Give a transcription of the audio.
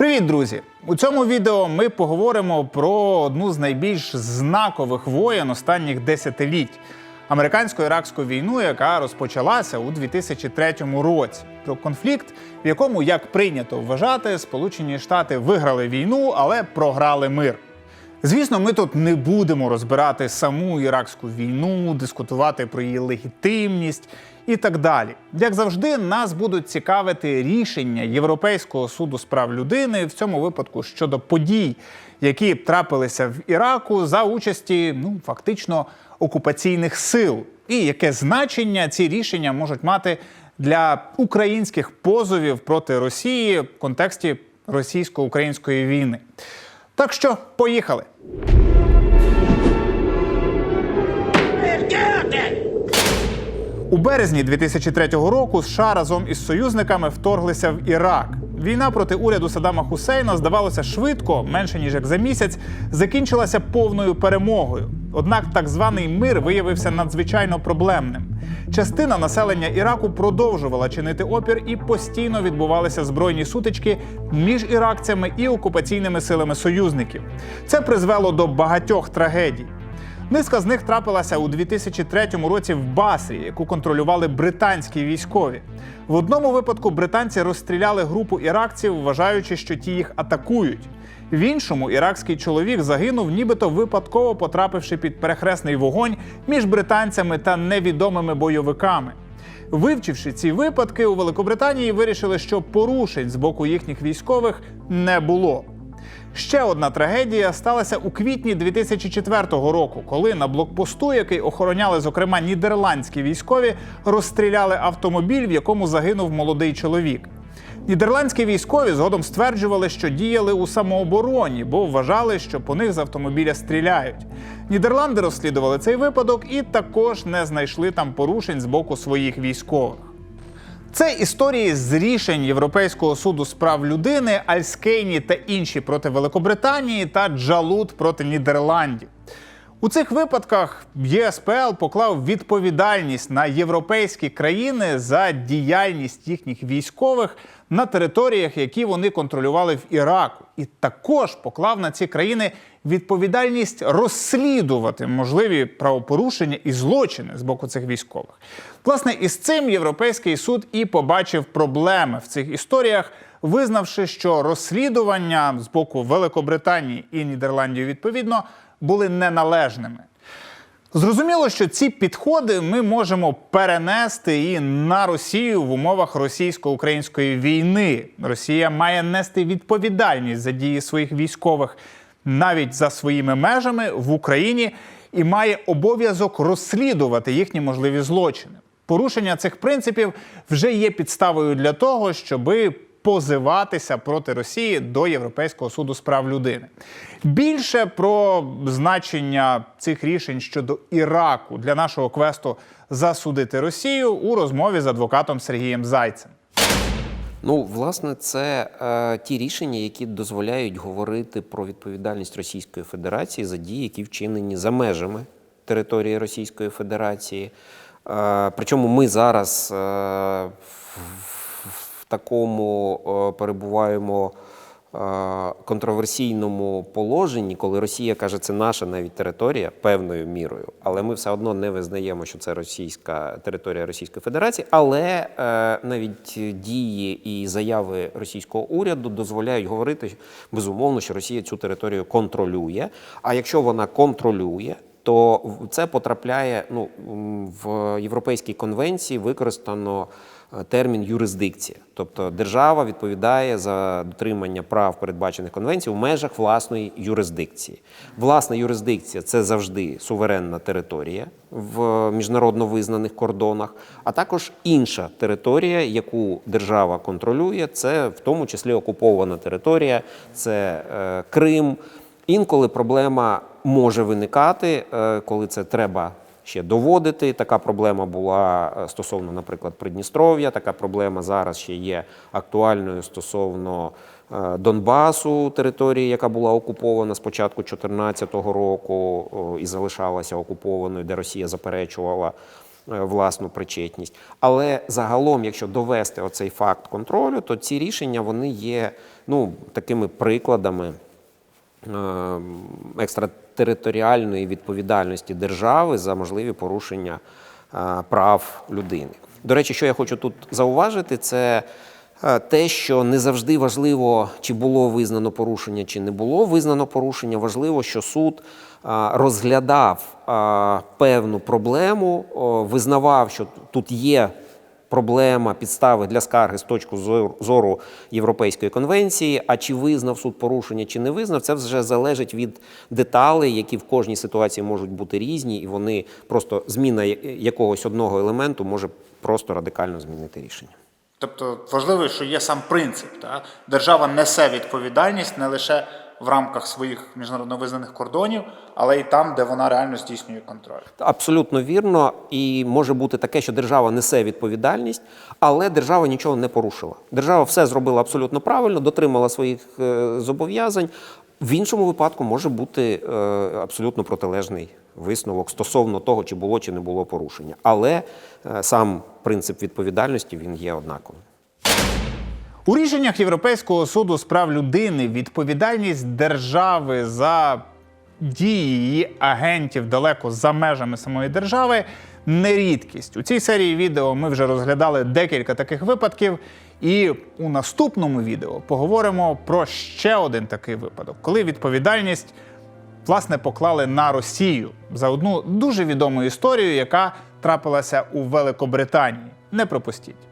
Привіт, друзі! У цьому відео ми поговоримо про одну з найбільш знакових воєн останніх десятиліть американсько-іракську війну, яка розпочалася у 2003 році. Про конфлікт, в якому, як прийнято вважати, Сполучені Штати виграли війну, але програли мир. Звісно, ми тут не будемо розбирати саму іракську війну, дискутувати про її легітимність і так далі. Як завжди, нас будуть цікавити рішення Європейського суду з прав людини в цьому випадку щодо подій, які трапилися в Іраку за участі ну фактично окупаційних сил, і яке значення ці рішення можуть мати для українських позовів проти Росії в контексті російсько-української війни. Так що поїхали. У березні 2003 року США разом із союзниками вторглися в Ірак. Війна проти уряду Саддама Хусейна, здавалося, швидко, менше ніж як за місяць, закінчилася повною перемогою. Однак так званий мир виявився надзвичайно проблемним. Частина населення Іраку продовжувала чинити опір і постійно відбувалися збройні сутички між іракцями і окупаційними силами союзників. Це призвело до багатьох трагедій. Низка з них трапилася у 2003 році в Басрі, яку контролювали британські військові. В одному випадку британці розстріляли групу іракців, вважаючи, що ті їх атакують. В іншому іракський чоловік загинув, нібито випадково потрапивши під перехресний вогонь між британцями та невідомими бойовиками. Вивчивши ці випадки, у Великобританії вирішили, що порушень з боку їхніх військових не було. Ще одна трагедія сталася у квітні 2004 року, коли на блокпосту, який охороняли зокрема нідерландські військові, розстріляли автомобіль, в якому загинув молодий чоловік. Нідерландські військові згодом стверджували, що діяли у самообороні, бо вважали, що по них з автомобіля стріляють. Нідерланди розслідували цей випадок і також не знайшли там порушень з боку своїх військових. Це історії з рішень Європейського суду з прав людини, Альскейні та інші проти Великобританії та Джалут проти Нідерландів. У цих випадках ЄСПЛ поклав відповідальність на європейські країни за діяльність їхніх військових на територіях, які вони контролювали в Іраку, і також поклав на ці країни відповідальність розслідувати можливі правопорушення і злочини з боку цих військових. Власне, із цим європейський суд і побачив проблеми в цих історіях, визнавши, що розслідування з боку Великобританії і Нідерландів відповідно були неналежними. Зрозуміло, що ці підходи ми можемо перенести і на Росію в умовах російсько-української війни. Росія має нести відповідальність за дії своїх військових навіть за своїми межами в Україні і має обов'язок розслідувати їхні можливі злочини. Порушення цих принципів вже є підставою для того, щоби позиватися проти Росії до Європейського суду з прав людини. Більше про значення цих рішень щодо Іраку для нашого квесту засудити Росію у розмові з адвокатом Сергієм Зайцем. Ну, власне, це е, ті рішення, які дозволяють говорити про відповідальність Російської Федерації за дії, які вчинені за межами території Російської Федерації. Е, причому ми зараз е, такому е, перебуваємо е, контроверсійному положенні, коли Росія каже, це наша навіть територія певною мірою, але ми все одно не визнаємо, що це російська територія Російської Федерації. Але е, навіть дії і заяви російського уряду дозволяють говорити безумовно, що Росія цю територію контролює. А якщо вона контролює, то це потрапляє ну, в Європейській конвенції використано термін юрисдикція. Тобто держава відповідає за дотримання прав, передбачених конвенцією в межах власної юрисдикції. Власна юрисдикція це завжди суверенна територія в міжнародно визнаних кордонах, а також інша територія, яку держава контролює, це в тому числі окупована територія, це е, Крим. Інколи проблема може виникати, е, коли це треба ще доводити. Така проблема була е, стосовно, наприклад, Придністров'я. Така проблема зараз ще є актуальною стосовно е, Донбасу, території, яка була окупована з початку 2014 року і залишалася окупованою, де Росія заперечувала е, власну причетність. Але загалом, якщо довести оцей факт контролю, то ці рішення вони є ну, такими прикладами екстратериторіальної відповідальності держави за можливі порушення е, прав людини. До речі, що я хочу тут зауважити, це е, те, що не завжди важливо, чи було визнано порушення, чи не було визнано порушення. Важливо, що суд е, розглядав е, певну проблему, визнавав, що тут є проблема, підстави для скарги з точки зору- Європейської конвенції. А чи визнав суд порушення, чи не визнав, це вже залежить від деталей, які в кожній ситуації можуть бути різні, і вони просто зміна якогось одного елементу може просто радикально змінити рішення. Тобто важливо, що є сам принцип. Та? Держава несе відповідальність не лише в рамках своїх міжнародно визнаних кордонів, але й там, де вона реально здійснює контроль. Абсолютно вірно, і може бути таке, що держава несе відповідальність, але держава нічого не порушила. Держава все зробила абсолютно правильно, дотримала своїх е, зобов'язань. В іншому випадку може бути е, абсолютно протилежний висновок стосовно того, чи було чи не було порушення. Але е, сам принцип відповідальності він є однаковим. У рішеннях Європейського суду з прав людини відповідальність держави за дії її агентів далеко за межами самої держави не рідкість. У цій серії відео ми вже розглядали декілька таких випадків. І у наступному відео поговоримо про ще один такий випадок, коли відповідальність власне поклали на Росію за одну дуже відому історію, яка трапилася у Великобританії. Не пропустіть.